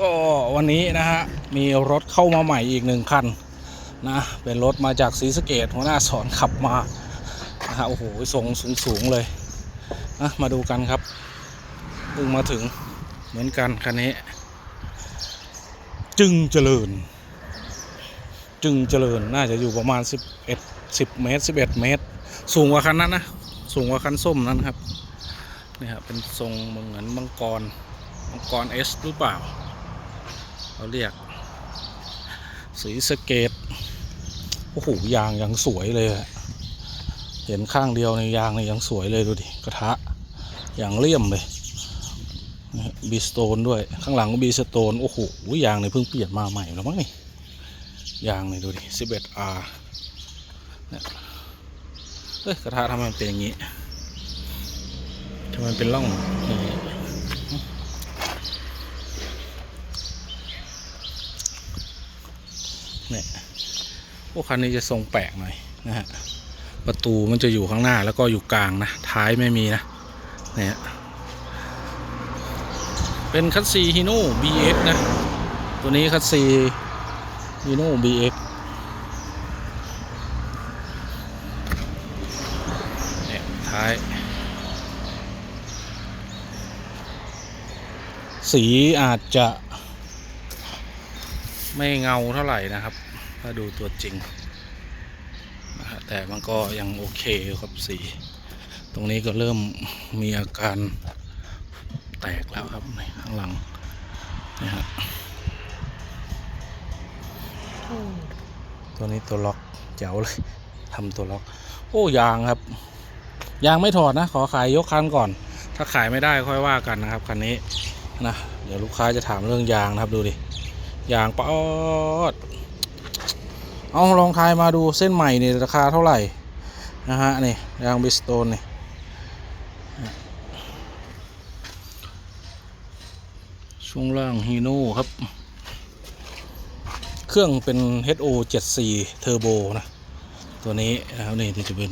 ก็วันนี้นะฮะมีรถเข้ามาใหม่อีกหนึ่งคันนะเป็นรถมาจากศรีสะเกดหัวหน้าสอนขับมานะฮะโอ้โหส่งสูงสูงเลยนะมาดูกันครับเพิ่งมาถึงเหมือนกันคันนี้ จึงเจริญ จึงเจริญน่าจะอยู่ประมาณ 11 10 เมตร 11 เมตร สูงกว่าคันนั้นนะสูงกว่าคันส้มนั้นครับนี่ครับเป็นทรงเหมือนมังกร มังกรเอสหรือเปล่าเขาเรียก สีสเกตโอ้โหยางยังสวยเลยเห็นข้างเดียวในยางนี่ยังสวยเลยดูดิกระทะอย่างเลี่ยมเลยบีสโตนด้วยข้างหลังก็บีสโตนโอ้โหยางนี่เพิ่งเปลี่ยนมาใหม่แล้วมั้งนี่ยางนี่ดูดิ 11R เนี่ยเอ้ยกระทะทำไมมันเป็นอย่างนี้ทำไมเป็นร่องนี้ เนี่ย พวกคันนี้จะทรงแปลกหน่อยนะฮะประตูมันจะอยู่ข้างหน้าแล้วก็อยู่กลางนะ ท้ายไม่มีนะเนี่ยเป็นคัสซีฮิโน่ BX นะ ตัวนี้คัสซีฮิโน่ BX เนี่ยท้าย สีอาจจะไม่เงาเท่าไหร่นะครับ ถ้าดูตัวจริงนะฮะแต่มันก็ยังโอเคครับสี ตรงนี้ก็เริ่มมีอาการแตกแล้วครับในข้างหลังนะฮะตัวนี้ตัวล็อกเจ๋วเลยทำตัวล็อก โอ้ยางครับ ยางไม่ถอดนะ ขอขายยกคันก่อน ถ้าขายไม่ได้ค่อยว่ากันนะครับคันนี้นะเดี๋ยวลูกค้าจะถามเรื่องยางนะครับดูดิยางปอด เอาลองทายมาดูเส้นใหม่นี่ราคาเท่าไหร่นะฮะนี่ยางบิสโตนนี่ยช่วงล่างฮีโน่ครับ เครื่องเป็น HO 74เทอร์โบนะ ตัวนี้นะครับนี่จะเป็น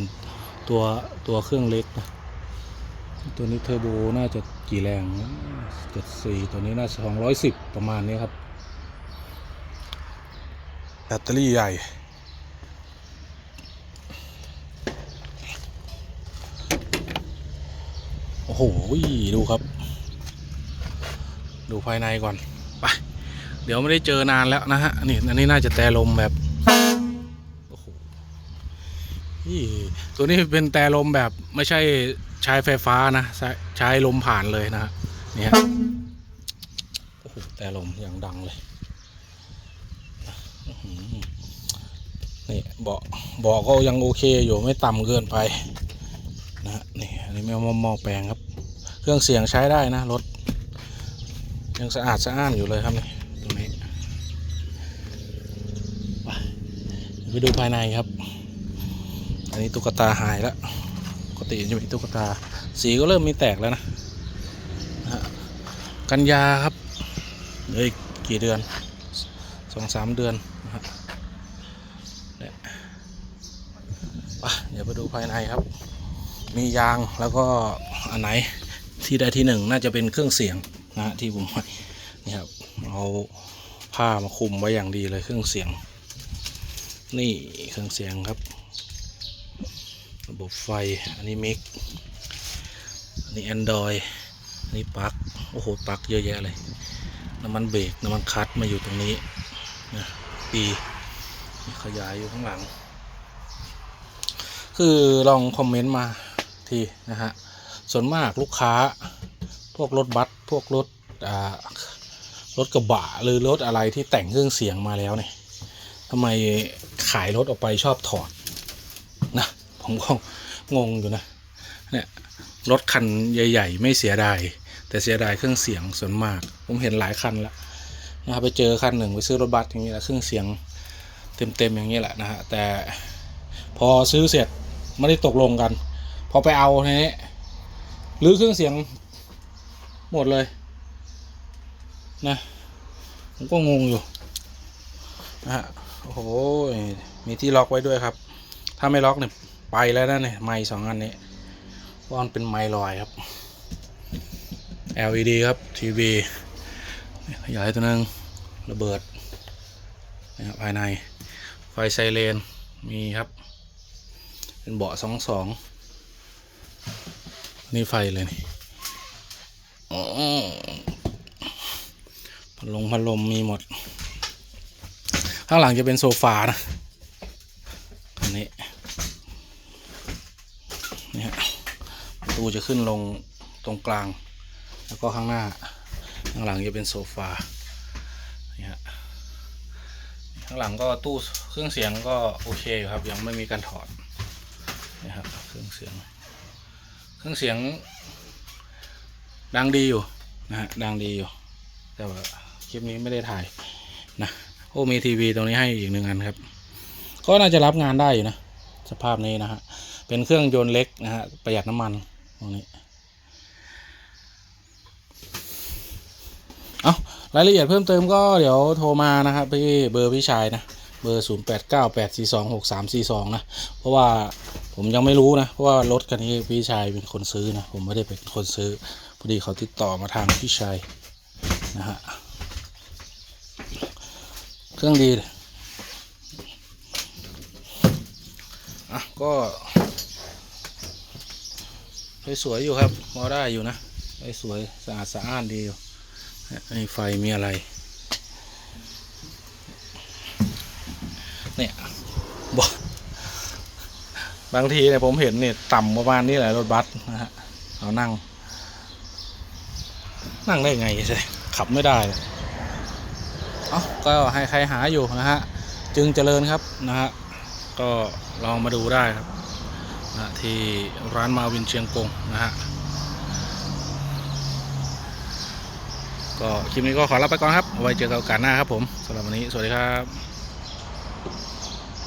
ตัวตัวเครื่องเล็กนะตัวนี้เทอร์โบน่าจะกี่แรง74ตัวนี้น่าจะ210 ประมาณนี้ครับ ตเตอรี่ใหญ่ โอ้โห ดูครับ ดูภายในก่อน ไป เดี๋ยวไม่ได้เจอนานแล้วนะฮะ นี่อันนี้น่าจะแต่ลมแบบ โอ้โหนี่ตัวนี้เป็นแต่ลมแบบไม่ใช่ใช้ไฟฟ้านะ ใช้ใช้ลมผ่านเลยนะฮะนี่ฮะโอ้โหแต่ลมอย่างดังเลย นี่เบาะเบาะก็ยังโอเคอยู่ไม่ต่ำเกินไปนะนี่อันนี้ไม่มอมอแปลงครับ เครื่องเสียงใช้ได้นะรถยังสะอาดสะอ้านอยู่เลยครับนี่ตรงนี้ไปดูภายในครับ อันนี้ตุ๊กตาหายแล้วปกติจะมีตุ๊กตา สีก็เริ่มมีแตกแล้วนะกันยาครับเหลยกี่เดือน สองสามเดือนนะฮะไปเดี๋ยวไปดูภายในครับ มียางแล้วก็อันไหนที่ใดที่หนึ่งน่าจะเป็นเครื่องเสียงนะฮะที่ผมนี่ครับเอาผ้ามาคุมไว้อย่างดีเลยเครื่องเสียง นี่เครื่องเสียงครับ ระบบไฟอันนี้มิกอันนี้แอนดรอยอันนี้ปลั๊กโอ้โหปลั๊กเยอะแยะเลยน้ำมันเบรกน้ำมันคัดมาอยู่ตรงนี้ นะปีขยายอยู่ข้างหลัง คือลองคอมเมนต์มาทีนะฮะ ส่วนมากลูกค้า พวกรถบัสพวกรถอ่ารถกระบะหรือรถอะไรที่แต่งเครื่องเสียงมาแล้วเนี่ยทำไมขายรถออกไปชอบถอดนะผมก็งงอยู่นะเนี่ยรถคันใหญ่ ๆ ไม่เสียดายแต่เสียดายเครื่องเสียงส่วนมาก ผมเห็นหลายคันแล้ว นะครับไปเจอคันหนึ่งไปซื้อรถบัสอย่างนี้แหละเครื่องเสียงเต็มๆอย่างนี้แหละนะฮะแต่พอซื้อเสร็จไม่ได้ตกลงกัน พอไปเอาทีนี้รื้อเครื่องเสียงหมดเลยนะผมก็งงอยู่นะฮะโอ้โหมีที่ล็อกไว้ด้วยครับ ถ้าไม่ล็อกเนี่ยไปแล้วนะเนี่ยไม้สองอันนี้เพราะมันเป็นไม้ลอยครับ LED ครับทีวี ขยายตัวนึงระเบิดนะครับภายในไฟไซเรนมีครับ เป็นเบาะสองสองนี่ไฟเลยนี่พัดลมพัดลมมีหมด ข้างหลังจะเป็นโซฟานะอันนี้เนี่ยประตูจะขึ้นลงตรงกลาง แล้วก็ข้างหน้า ข้างหลังจะเป็นโซฟานี่ฮะข้างหลังก็ตู้เครื่องเสียงก็โอเคอยู่ครับ ยังไม่มีการถอดนี่ครับเครื่องเสียง เครื่องเสียง ดังดีอยู่นะฮะดังดีอยู่ แต่ว่าคลิปนี้ไม่ได้ถ่ายนะโอ้มีทีวีตรงนี้ให้อีกหนึ่งอันครับ ก็น่าจะรับงานได้อยู่นะ สภาพนี้นะฮะเป็นเครื่องยนต์เล็กนะฮะประหยัดน้ำมันตรงนี้ เอา รายละเอียดเพิ่มเติมก็เดี๋ยวโทรมานะครับพี่เบอร์พี่ชายนะเบอร์ 0 8 9 8 4 2 6 3 4 2 นะ เพราะว่าผมยังไม่รู้นะ เพราะว่ารถคันนี้พี่ชายเป็นคนซื้อนะ ผมไม่ได้เป็นคนซื้อ พอดีเขาติดต่อมาทางพี่ชายนะฮะ เครื่องดีอะก็สวยๆอยู่ครับ พอได้อยู่นะสวยๆสะอาดสะอ้านดีอยู่ ไอไฟมีอะไร เนี่ยบอกบางทีเนี่ยผมเห็นเนี่ยต่ำประมาณนี้แหละรถบัสนะฮะเรานั่ง นั่งได้ไงใช่ขับไม่ได้เลยเอ้าก็ให้ใครหาอยู่นะฮะ จึงเจริญครับนะฮะ ก็ลองมาดูได้ครับนะที่ร้านมาวินเชียงกงนะฮะ ก็คลิปนี้ก็ขอลาไปก่อนครับ ไว้เจอกันโอกาสหน้าครับผมสำหรับวันนี้ สวัสดีครับ